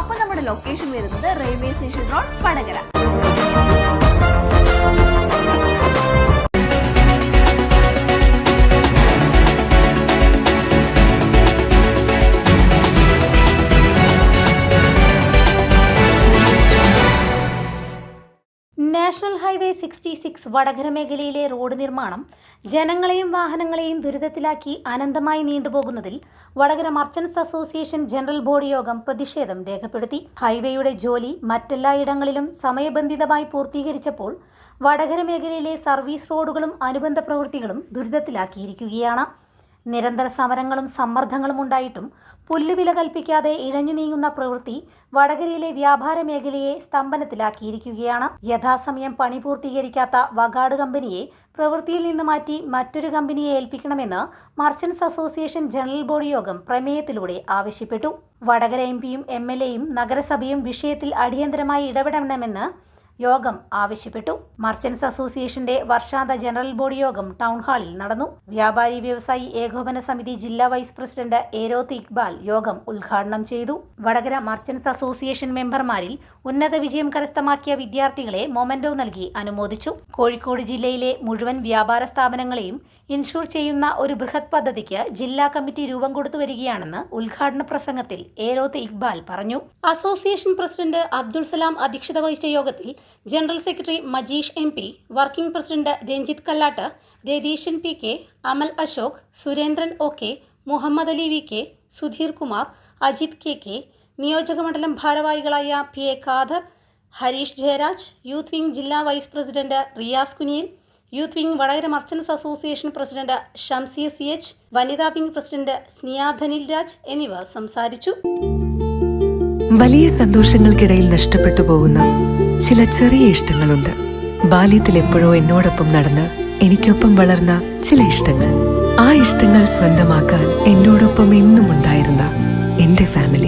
അപ്പൊ നമ്മുടെ ലൊക്കേഷൻ വരുന്നത് railway station road Vadakara. National highway sixty six Vadakara മേഖലയിലെ റോഡ് നിർമ്മാണം ജനങ്ങളെയും വാഹനങ്ങളെയും ദുരിതത്തിലാക്കി അനന്തമായി നീണ്ടുപോകുന്നതിൽ Vadakara merchants association general board യോഗം പ്രതിഷേധം രേഖപ്പെടുത്തി. ഹൈവേയുടെ ജോലി മറ്റെല്ലായിടങ്ങളിലും സമയബന്ധിതമായി പൂർത്തീകരിച്ചപ്പോൾ വടകര മേഖലയിലെ സർവീസ് റോഡുകളും അനുബന്ധ പ്രവൃത്തികളും ദുരിതത്തിലാക്കിയിരിക്കുകയാണ്. നിരന്തര സമരങ്ങളും സമ്മർദ്ദങ്ങളും ഉണ്ടായിട്ടും പുല്ലുവില കൽപ്പിക്കാതെ ഇഴഞ്ഞു നീങ്ങുന്ന പ്രവൃത്തി വടകരയിലെ വ്യാപാര മേഖലയെ സ്തംഭനത്തിലാക്കിയിരിക്കുകയാണ്. യഥാസമയം പണി പൂർത്തീകരിക്കാത്ത വകാട് കമ്പനിയെ പ്രവൃത്തിയിൽ നിന്ന് മാറ്റി മറ്റൊരു കമ്പനിയെ ഏൽപ്പിക്കണമെന്ന് മർച്ചന്റ്സ് അസോസിയേഷൻ ജനറൽ ബോഡി യോഗം പ്രമേയത്തിലൂടെ ആവശ്യപ്പെട്ടു. വടകര എം പിയും എം എൽ എയും നഗരസഭയും വിഷയത്തിൽ അടിയന്തരമായി ഇടപെടണമെന്ന് യോഗം ആവശ്യപ്പെട്ടു. മർച്ചന്റ്സ് അസോസിയേഷന്റെ വർഷാന്ത ജനറൽ ബോഡി യോഗം ടൗൺ ഹാളിൽ നടന്നു. വ്യാപാരി വ്യവസായി ഏകോപന സമിതി ജില്ലാ വൈസ് പ്രസിഡന്റ് ഏരോത്ത് ഇക്ബാൽ യോഗം ഉദ്ഘാടനം ചെയ്തു. വടകര മർച്ചന്റ്സ് അസോസിയേഷൻ മെമ്പർമാരിൽ ഉന്നത വിജയം കരസ്ഥമാക്കിയ വിദ്യാർത്ഥികളെ മൊമന്റോ നൽകി അനുമോദിച്ചു. കോഴിക്കോട് ജില്ലയിലെ മുഴുവൻ വ്യാപാര സ്ഥാപനങ്ങളെയും ഇൻഷൂർ ചെയ്യുന്ന ഒരു ബൃഹത് പദ്ധതിക്ക് ജില്ലാ കമ്മിറ്റി രൂപം കൊടുത്തു വരികയാണെന്ന് ഉദ്ഘാടന പ്രസംഗത്തിൽ ഏരോത്ത് ഇക്ബാൽ പറഞ്ഞു. അസോസിയേഷൻ പ്രസിഡന്റ് അബ്ദുൾ സലാം അധ്യക്ഷത വഹിച്ച യോഗത്തിൽ general secretary Majeesh M P working president Ranjith Kallatt Ratheeshan P K Amal Ashok Surendran O K Muhammad Ali V K Sudheer Kumar Ajith K K നിയോജകമണ്ഡലം ഭാരവാഹികളായ P A Khader Hareesh Jayaraj youth wing ജില്ലാ vice president Riyas Kuniyil youth wing Vadakara merchants association president Shamsiya C H വനിതാ wing president Sniya Dhanil Raj എന്നിവർ സംസാരിച്ചു. വലിയ സന്തോഷങ്ങൾക്കിടയിൽ നഷ്ടപ്പെട്ടു പോകുന്ന ചില ചെറിയ ഇഷ്ടങ്ങളുണ്ട്. ബാല്യത്തിൽ എപ്പോഴോ എന്നോടൊപ്പം നടന്ന് എനിക്കൊപ്പം വളർന്ന ചില ഇഷ്ടങ്ങൾ. ആ ഇഷ്ടങ്ങൾ സ്വന്തമാക്കാൻ എന്നോടൊപ്പം എന്നും ഉണ്ടായിരുന്ന എന്റെ ഫാമിലി.